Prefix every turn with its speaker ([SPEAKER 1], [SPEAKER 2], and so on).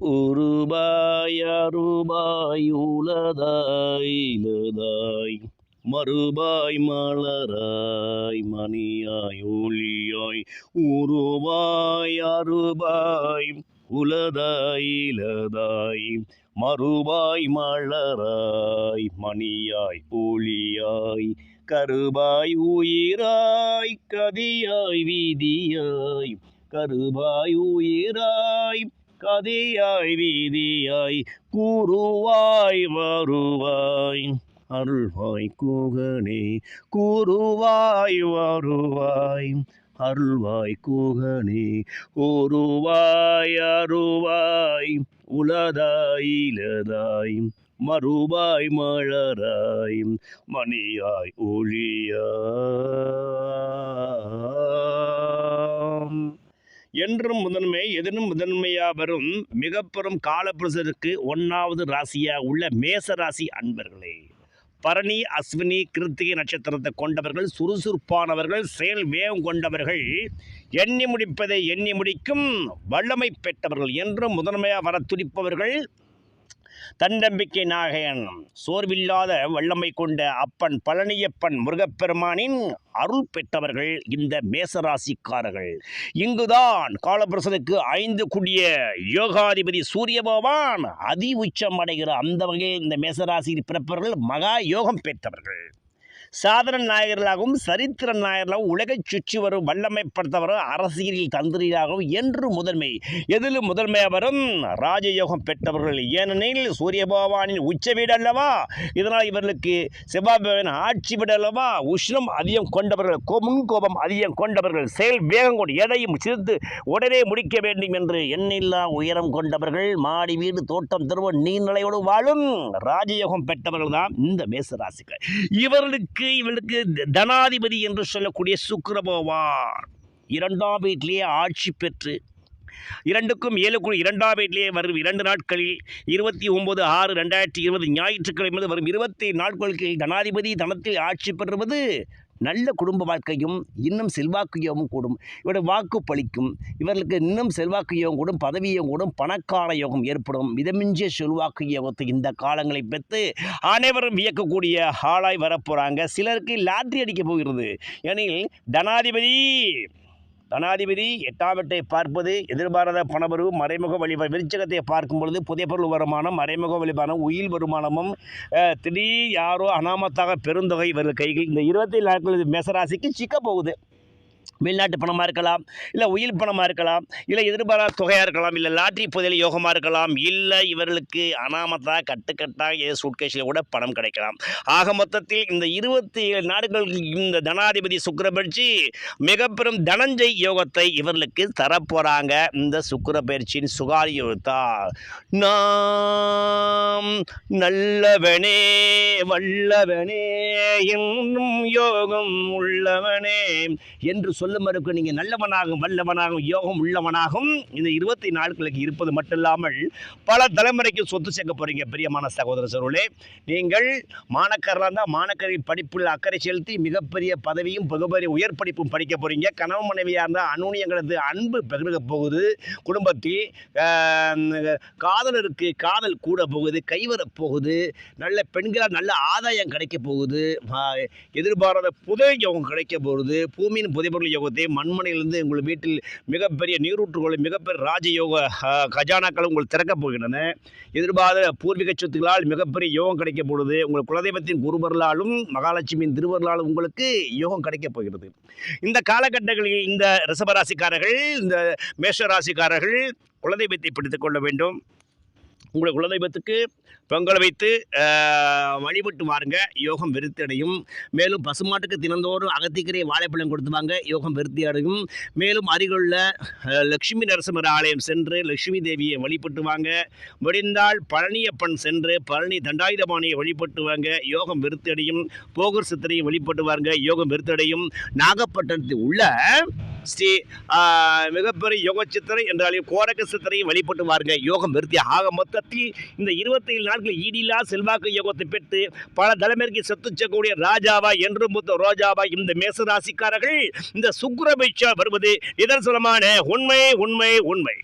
[SPEAKER 1] உருபாய் அருபாய் உலதாய் இலதாய் மறுபாய் மலராய் மணியாய் ஒளியாய் உருவாய் அருபாய் உலதாய் இலதாய் மறுபாய் மலராய் மணியாய் ஒளியாய் கருபாய் உயிராய் கதியாய் வீதியாய் கருபாய் உயிராய் கதியாய் வீதியாய் கூறுவாய் வருவாய். அருள்வாய் கூகனே கூறுவாய் வருவாய். அருள்வாய் கூகனே ஒருவாய் அருவாய். உலதாய் இலதாய் மறுபாய் மலராய். மணியாய் ஒளியாம் என்றும் முதன்மை எதனும் முதன்மையாக வரும் மிகப்பெரும் காலப்புருஷருக்கு ஒன்றாவது ராசியாக உள்ள மேச ராசி அன்பர்களே. பரணி அஸ்வினி கிருத்திகை நட்சத்திரத்தை கொண்டவர்கள் சுறுசுறுப்பானவர்கள் செயல் வேகம் கொண்டவர்கள் எண்ணி முடிப்பதை எண்ணி முடிக்கும் வல்லமை பெற்றவர்கள் என்றும் முதன்மையாக வர துடிப்பவர்கள் தன்னம்பிக்கை நாயகன் சோர்வில்லாத வல்லமை கொண்ட அப்பன் பழனியப்பன் முருகப்பெருமானின் அருள் பெற்றவர்கள் இந்த மேசராசிக்காரர்கள். இங்குதான் காலபிரசனுக்கு ஐந்து கூடிய யோகாதிபதி சூரிய பகவான் அதி உச்சம் அடைகிற அந்த வகையில் இந்த மேசராசியில் பிறப்பவர்கள் மகா யோகம் பெற்றவர்கள். சாதன நாயகர்களாகவும் சரித்திர நாயகர்களாகவும் உலகை சுற்றி வரும் வல்லமைப்படுத்தவரும் அரசியலில் தந்திரியாகவும் என்று முதன்மை எதிலும் முதன்மை அவரும் ராஜயோகம் பெற்றவர்கள். ஏனெனில் சூரிய பகவானின் உச்ச வீடு அல்லவா? இதனால் இவர்களுக்கு செவ்வாய் ஆட்சி வீடு அல்லவா? உஷ்ணம் அதிகம் கொண்டவர்கள் முன் கோபம் அதிகம் கொண்டவர்கள் செயல் வேகம் கொண்டு எதையும் சிரித்து உடனே முடிக்க வேண்டும் என்று எண்ணில்லா உயரம் கொண்டவர்கள் மாடி வீடு தோட்டம் திருவன் நீர்நிலையோடு வாழும் ராஜயோகம் பெற்றவர்கள் தான் இந்த மேசராசிகள் இவர்களுக்கு இவர்களுக்கு தனாதிபதி என்று சொல்லக்கூடிய சுக்கிர பகவான் இரண்டாம் வீட்டிலேயே ஆட்சி பெற்று இரண்டுக்கும் ஏழுக்கும் இரண்டாம் வீட்டிலேயே வரும் இரண்டு நாட்களில் இருபத்தி ஒன்பது ஆறு ரெண்டாயிரத்தி இருபது ஞாயிற்றுக்கிழமை வரும் இருபத்தி நாட்களுக்கு தனாதிபதி தனத்தில் ஆட்சி பெறுவது நல்ல குடும்ப வாழ்க்கையும் இன்னும் செல்வாக்கு யோகம் கூடும். இவருடைய வாக்கு பளிக்கும் இவர்களுக்கு இன்னும் செல்வாக்கு யோகம் கூடும் பதவி யோகம் கூடும் பணக்கார யோகம் ஏற்படும். மிதமிஞ்சிய செல்வாக்கு யோகத்தை இந்த காலங்களை பெற்று அனைவரும் வியக்கக்கூடிய ஆளாய் வரப்போகிறாங்க சிலருக்கு லாட்ரி அடிக்க போகிறது. ஏனில் தனாதிபதி தனாதிபதி எட்டாம் பார்ப்பது எதிர்பாராத பணவரவு மறைமுக வழிபாடு விருச்சகத்தை பார்க்கும் பொழுது புதிய பொருள் வருமானம் மறைமுக வழிபானம் உயில் வருமானமும் திடீர் யாரோ அனாமத்தாக பெருந்தொகை இவர்கள் கைகள் இந்த இருபத்தி நாட்கள் மேசராசிக்கு சிக்க போகுது வெளிநாட்டு பணமாக இருக்கலாம் இல்லை உயில் பணமாக இருக்கலாம் இல்லை எதிர்பாராத தொகையாக இருக்கலாம் இல்லை லாட்ரி புதையல் யோகமாக இருக்கலாம் இல்லை இவர்களுக்கு அனாமத்தாக கட்டுக்கட்டாக ஏதோ சூட்கேஷில் கூட பணம் கிடைக்கலாம். ஆக மொத்தத்தில் இந்த இருபத்தி ஏழு நாடுகளுக்கு இந்த தனாதிபதி சுக்கரபயிற்சி மிக பெரும் தனஞ்சய் யோகத்தை இவர்களுக்கு தரப்போகிறாங்க இந்த சுக்கிர பயிற்சியின் சுகாரி யோகத்தா நாம் நல்லவனே வல்லவனே என்னும் யோகம் உள்ளவனே என்று சொல்லும் மறுக்கு நீங்கள் நல்லவனாகும் வல்லவனாகும் யோகம் உள்ளவனாகும். இந்த இருபத்தி நாட்களுக்கு இருப்பது மட்டும் இல்லாமல் பல தலைமுறைக்கு சொத்து சேர்க்க போகிறீங்க பிரியமான சகோதர சருளே நீங்கள் மாணக்கராக இருந்தால் மாணக்கரின் படிப்பில் அக்கறை செலுத்தி மிகப்பெரிய பதவியும் மிகப்பெரிய உயர் படிப்பும் படிக்க போகிறீங்க கணவன் மனைவியாக இருந்தால் அனுனியங்களது அன்பு பெருக போகுது. குடும்பத்தில் காதலருக்கு காதல் கூட போகுது கைவரப் போகுது. நல்ல பெண்களால் நல்ல ஆதாயம் கிடைக்க போகுது. எதிர்பாராத புதவி யோகம் கிடைக்க போகுது. பூமியின் புதைபொருள் யோகத்தை மண்மனையிலிருந்து உங்கள் வீட்டில் மிகப்பெரிய நீரூற்றுகளும் மிகப்பெரிய ராஜயோக ஆஹ், கஜானாக்களும் உங்கள் திறக்கப் போகின்றன. எதிர்பாராத பூர்வீக சொத்துக்களால் மிகப்பெரிய யோகம் கிடைக்கப் போகுது. உங்கள் குலதெய்வத்தின் குருவர்களாலும் மகாலட்சுமியின் திருவர்களாலும் உங்களுக்கு யோகம் கிடைக்கப் போகிறது. இந்த காலகட்டங்களில் இந்த ரிசபராசிக்காரர்கள் இந்த மேஷராசிக்காரர்கள் குலதெய்வத்தை பிடித்துக் கொள்ள வேண்டும். உங்களுடைய குலதெய்வத்துக்கு பொங்கல் வைத்து வழிபட்டு வாருங்க. யோகம் விருத்தி அடையும். மேலும் பசுமாட்டுக்கு தினந்தோறும் அகத்திக்கரை வாழைப்பழம் கொடுத்து வாங்க. யோகம் விருத்தி அடையும். மேலும் அருகிலுள்ள ஆஹ், லட்சுமி நரசிம்மர் ஆலயம் சென்று லட்சுமி தேவியை வழிபட்டு வாங்க. முடிந்தால் பழனியப்பன் சென்று பழனி தண்டாயுதபாணியை வழிபட்டு வாங்க. யோகம் விருத்தி அடையும். போகர் சித்தரையும் வழிபட்டு வாங்க யோகம் விருத்தி அடையும். நாகப்பட்டினத்தில் உள்ள ஸ்ரீ மிகப்பெரிய யோக சித்திரை என்றாலும் கோரக சித்திரையை வழிபட்டு வாருங்க. யோகம் விருத்தி ஆக மொத்தத்தில் இந்த இருபத்தி ஏழு நாட்கள் ஈடிலா செல்வாக்கு யோகத்தை பெற்று பல தலைமைக்கு செத்துச்சக்கூடிய செய்யக்கூடிய ராஜாவா என்று மூத்த ரோஜாவா இந்த மேச ராசிக்காரர்கள் இந்த சுக்கிரபைச்சா வருவது. நிதர்சனமான உண்மை உண்மை உண்மை.